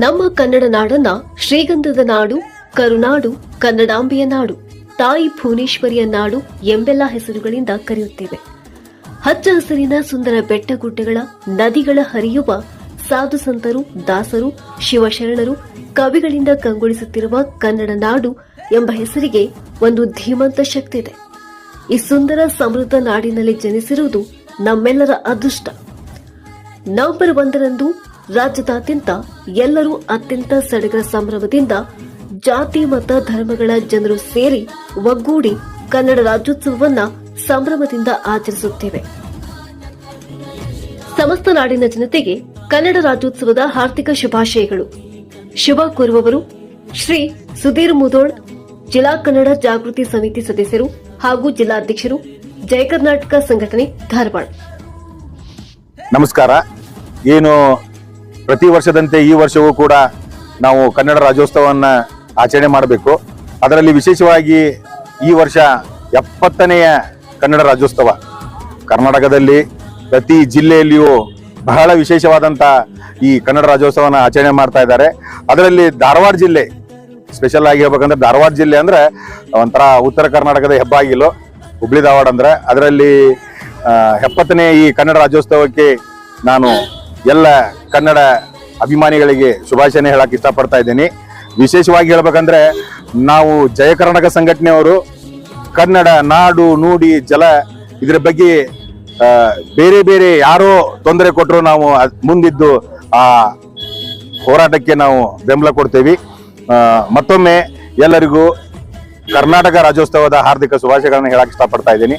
ನಮ್ಮ ಕನ್ನಡ ನಾಡನ್ನ ಶ್ರೀಗಂಧದ ನಾಡು, ಕರುನಾಡು, ಕನ್ನಡಾಂಬೆಯ ನಾಡು, ತಾಯಿ ಭುವನೇಶ್ವರಿಯ ನಾಡು ಎಂಬೆಲ್ಲ ಹೆಸರುಗಳಿಂದ ಕರೆಯುತ್ತೇವೆ. ಹಚ್ಚ ಹಸಿರಿನ ಸುಂದರ ಬೆಟ್ಟ ಗುಡ್ಡಗಳ ನದಿಗಳ ಹರಿಯುವ ಸಾಧು ಸಂತರು, ದಾಸರು, ಶಿವಶರಣರು, ಕವಿಗಳಿಂದ ಕಂಗೊಳಿಸುತ್ತಿರುವ ಕನ್ನಡ ನಾಡು ಎಂಬ ಹೆಸರಿಗೆ ಒಂದು ಧೀಮಂತ ಶಕ್ತಿ ಇದೆ ಈ ಸುಂದರ ಸಮೃದ್ಧ ನಾಡಿನಲ್ಲಿ ಜನಿಸಿರುವುದು ನಮ್ಮೆಲ್ಲರ ಅದೃಷ್ಟ. ನವೆಂಬರ್ ಒಂದರಂದು ರಾಜ್ಯದಾದ್ಯಂತ ಎಲ್ಲರೂ ಅತ್ಯಂತ ಸಡಗರ ಸಂಭ್ರಮದಿಂದ ಜಾತಿ ಮತ ಧರ್ಮಗಳ ಜನರು ಸೇರಿ ಒಗ್ಗೂಡಿ ಕನ್ನಡ ರಾಜ್ಯೋತ್ಸವವನ್ನ ಸಂಭ್ರಮದಿಂದ ಆಚರಿಸುತ್ತೇವೆ. ಸಮಸ್ತ ನಾಡಿನ ಜನತೆಗೆ ಕನ್ನಡ ರಾಜ್ಯೋತ್ಸವದ ಹಾರ್ದಿಕ ಶುಭಾಶಯಗಳು. ಶುಭ ಕೋರುವವರು ಶ್ರೀ ಸುಧೀರ್ ಮುದೋಳ್ ಜಿಲ್ಲಾ ಕನ್ನಡ ಜಾಗೃತಿ ಸಮಿತಿ ಸದಸ್ಯರು ಹಾಗೂ ಜಿಲ್ಲಾಧ್ಯಕ್ಷರು ಜಯ ಕರ್ನಾಟಕ ಸಂಘಟನೆ ಧಾರವಾಡ. ನಮಸ್ಕಾರ. ಏನು ಪ್ರತಿ ವರ್ಷದಂತೆ ಈ ವರ್ಷವೂ ಕೂಡ ನಾವು ಕನ್ನಡ ರಾಜ್ಯೋತ್ಸವವನ್ನು ಆಚರಣೆ ಮಾಡಬೇಕು. ಅದರಲ್ಲಿ ವಿಶೇಷವಾಗಿ ಈ ವರ್ಷ ಎಪ್ಪತ್ತನೆಯ ಕನ್ನಡ ರಾಜ್ಯೋತ್ಸವ. ಕರ್ನಾಟಕದಲ್ಲಿ ಪ್ರತಿ ಜಿಲ್ಲೆಯಲ್ಲಿಯೂ ಬಹಳ ವಿಶೇಷವಾದಂಥ ಈ ಕನ್ನಡ ರಾಜ್ಯೋತ್ಸವನ ಆಚರಣೆ ಮಾಡ್ತಾ ಇದ್ದಾರೆ. ಅದರಲ್ಲಿ ಧಾರವಾಡ ಜಿಲ್ಲೆ ಸ್ಪೆಷಲ್ ಆಗಿ ಹೇಳ್ಬೇಕಂದ್ರೆ ಧಾರವಾಡ ಜಿಲ್ಲೆ ಅಂದ್ರೆ ಒಂಥರ ಉತ್ತರ ಕರ್ನಾಟಕದ ಹೆಬ್ಬಾಗಿಲು, ಹುಬ್ಳಿ ಧಾರವಾಡ ಅಂದರೆ ಅದರಲ್ಲಿ ಎಪ್ಪತ್ತನೇ ಈ ಕನ್ನಡ ರಾಜ್ಯೋತ್ಸವಕ್ಕೆ ನಾನು ಎಲ್ಲ ಕನ್ನಡ ಅಭಿಮಾನಿಗಳಿಗೆ ಶುಭಾಶಯ ಹೇಳಕ್ ಇಷ್ಟಪಡ್ತಾ ಇದ್ದೀನಿ. ವಿಶೇಷವಾಗಿ ಹೇಳ್ಬೇಕಂದ್ರೆ ನಾವು ಜಯ ಕರ್ನಾಟಕ ಸಂಘಟನೆಯವರು ಕನ್ನಡ ನಾಡು ನುಡಿ ಜಲ ಇದರ ಬಗ್ಗೆ ಬೇರೆ ಬೇರೆ ಯಾರೋ ತೊಂದರೆ ಕೊಟ್ಟರು ನಾವು ಮುಂದಿದ್ದು ಆ ಹೋರಾಟಕ್ಕೆ ನಾವು ಬೆಂಬಲ ಕೊಡ್ತೇವೆ. ಮತ್ತೊಮ್ಮೆ ಎಲ್ಲರಿಗೂ ಕರ್ನಾಟಕ ರಾಜ್ಯೋತ್ಸವದ ಹಾರ್ದಿಕ ಶುಭಾಶಯಗಳನ್ನು ಹೇಳಕ್ ಇಷ್ಟಪಡ್ತಾ ಇದ್ದೀನಿ.